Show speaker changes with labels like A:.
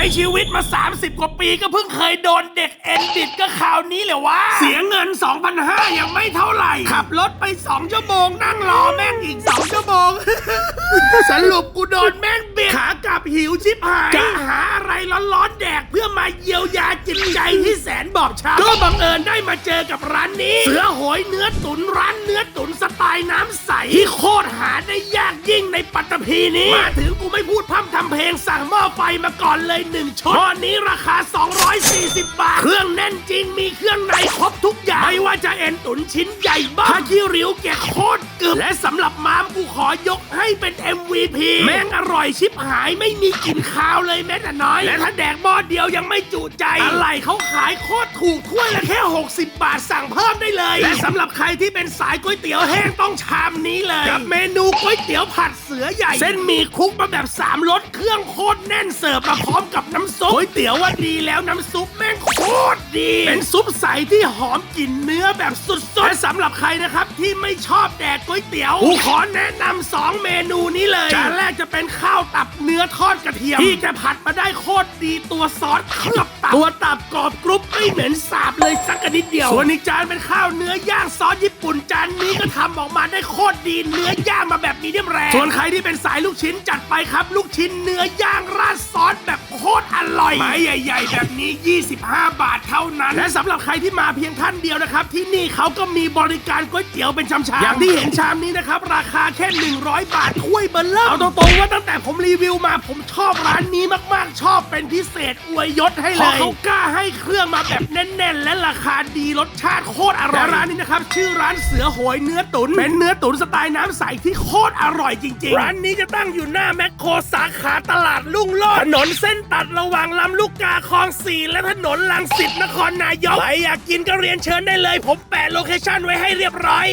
A: ช้ชีวิตมา 30 กว่าปีก็เพิ่งเคยโดนเด็กเอ็นดิดก็คราวนี้แหละวะ เสียเงิน 2,500ยังไม่เท่าไหร่ ขับรถไป 2 ชั่วโมง นั่งรอแม่งอีก 2 ชั่วโมง สรุปกูโดนแม่งเบียดขากลับหิวชิบหายจะหาอะไรร้อนๆแดกเพื่อมาเยียวยาจิตใจที่แสนบอบช้ำก็บังเอิญได้มาเจอกับร้านนี้ เสือโหยเนื้อตุ๋นร้านเนื้อตุ๋นสไตล์น้ำใสที่โคตรหาได้ยากยิ่งในปัตตภีนี้มาถึงกู ไม่พูดพร่ำทำเพลงสั่งหม้อไฟมาก่อนเลยหนึ่งชุดตอนนี้ราคา 240 บาท เครื่องแน่นจริงมีเครื่องในครบทุกอย่าง ไม่ว่าจะเอ็นตุ๋นชิ้นใหญ่บ้างผ้าขี้ริ้วแกโคตร กึบและสำหรับมามกูขอยกให้เป็น MVP แม่งอร่อยชิบหายไม่มีกลิ่นคาวเลยแม้แต่น้อย และถ้าแดกหม้อเดียวยังไม่จุใจ อะไรเขาขายโคตรถูกถ้วยละแค่ 60 บาทสั่งเพิ่มได้เลย และสำหรับใครที่เป็นสายก๋วยเตี๋ยวแห้งต้องชามนี้เลย กับเมนูก๋วยเตี๋ยวผัดเสือใหญ่ เส้นหมี่คลุกมาแบบสามรสเครื่องโคตรแน่นเสิร์ฟมาพร้อมกับน้ำซุปก๋วยเตี๋ยวว่าดีแล้วน้ำซุปแม่งโคตรดี เป็นซุปใสที่หอมกลิ่นเนื้อแบบสุดๆและสำหรับใครนะครับที่ไม่ชอบแดกก๋วยเตี๋ยวกูขอแนะนำสองเมนูนี้เลย จานแรกจะเป็นข้าวตับเนื้อทอดกระเทียม ที่แกผัดมาได้โคตรดีตัวซอสเคลือบตับ ตัวตับกรอบกรุบไม่เหม็นสาบเลยสักกระนิดเดียว ส่วนอีกจานเป็นข้าวเนื้อย่างซอสญี่ปุ่นจานนี้ก็ทำออกมาได้โคตรดีเนื้อย่างมาแบบมีเดียมแรส่วนใครที่เป็นสายลูกชิ้นจัดไปครับ ลูกชิ้นเนื้อย่างร อร่อยไม้ใหญ่ ๆ แบบนี้ 25 บาทเท่านั้น และสำหรับใครที่มาเพียงท่านเดียวนะครับ ที่นี่เขาก็มีบริการก๋วยเตี๋ยวเป็นชามๆอย่างที่เห็นชามนี้นะครับ ราคาแค่ 100 บาทถ้วยเบลเลอร์เอาตรงๆว่าตั้งแต่ผมรีวิวมาผมชอบร้านนี้มากๆ ชอบเป็นพิเศษอวยยศให้เลยเพราะเขากล้าให้เครื่องมาแบบแน่น ๆ และราคาดีรสชาติโคตรอร่อยและร้านนี้นะครับชื่อร้านเสือโหยเนื้อตุ๋นเป็นเนื้อตุ๋นสไตล์น้ำใสที่โคตรอร่อยจริง ๆ ร้านนี้จะตั้งอยู่หน้าแมคโครสาขาตลาดลุ่งโลดถนนเส้นตัดระหว่างลำลูกกาคลองสี่และถนนลังสิตนครนายกใครอยากกินก็เรียนเชิญได้เลย ผมแปะโลเคชั่นไว้ให้เรียบร้อย